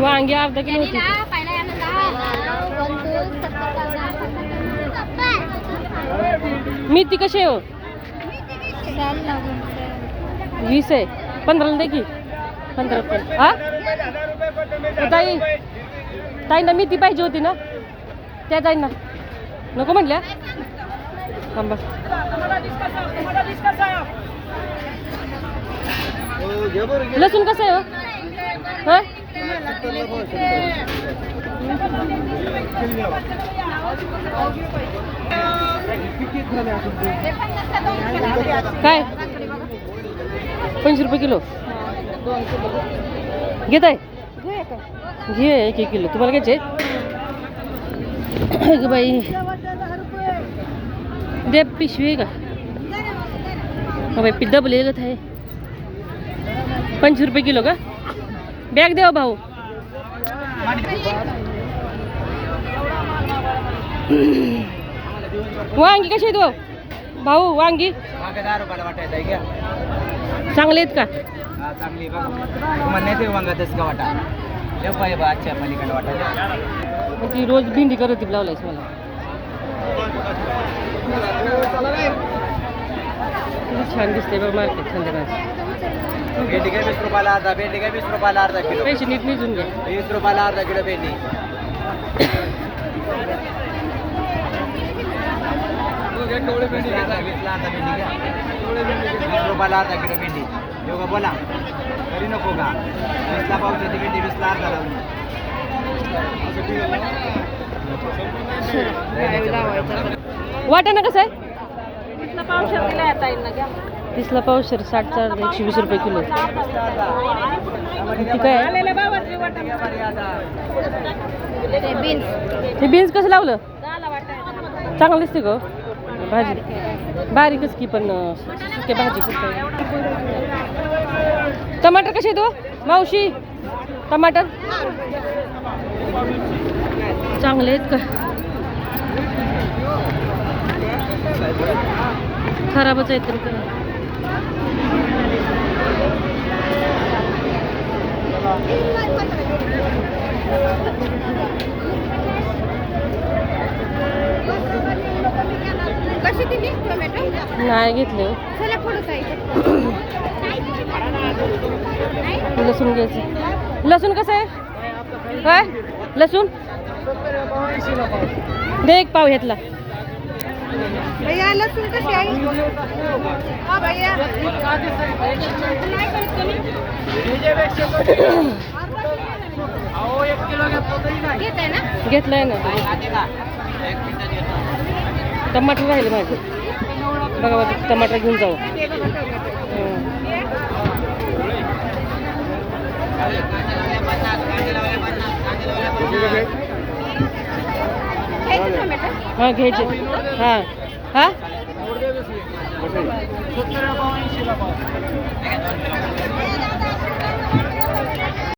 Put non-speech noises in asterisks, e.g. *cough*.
वांगी अर्धा किलो होती. मेथी कशी आहे हो? वीस आहे. पंधराला दे की. पंधरा रुपये. हा? ताई ताईंना मेथी पाहिजे होती ना? त्या ताईंना. नको म्हटल्या थांबा. लसूण कसं आहे हो? हा? पंचवीस रुपये किलो? घेत आहे? घे, एक एक किलो. तुम्हाला घ्यायचे *coughs* बाई. दे, पिशवी का? हो बाई पिद्दा बोलेलत आहे. पंचवीस रुपये किलो का? बॅग *clears throat* हो भाऊ. वांगी कशी हो भाऊ वांगी? चांगले आहेत का? हा चांगली ते रोज भेंडी करत लावलायस मला. किती छान दिसते बघ मार्केट संध्याकाळचं. भेंडी काय वीस रुपयाला अर्धा भेंडी काय वीस रुपयाला अर्धा किलो. पैसे नीट निजून घे वीस रुपयाला अर्धा किलो भेंडी. घ्या वीस रुपयाला अर्धा किलो भेंडी. येऊ का बोला. तरी नको का? वीसला पावशे ती भेंडी वीसला अर्धा लावली वाटाणा कसं आहे? तीसला पावशेर साठ चार एकशे वीस रुपये किलो. ती काय? हे बीन्स कसं लावलं? चांगलं दिसते गं. भाजी. बारीकच की पण सुके भाजी कुठं टमाटर कसे तो मावशी टमाटर? चांगले आहेत का? खराबच आहेत तरी काय. कशी दिली टोमॅटो नाही घेतले. चला पुढं काय लसूण घ्यायचं. लसूण कसं आहे? काय? लसूण? दे एक पाव घेतला भैया लसूण कशी आहे? घेतलाय ना टमाटर राहिले माझे. बघा बघा टमाटर घेऊन जाऊ. हं. घ्यायचं. टोमॅटो हा? घ्यायचे हा हा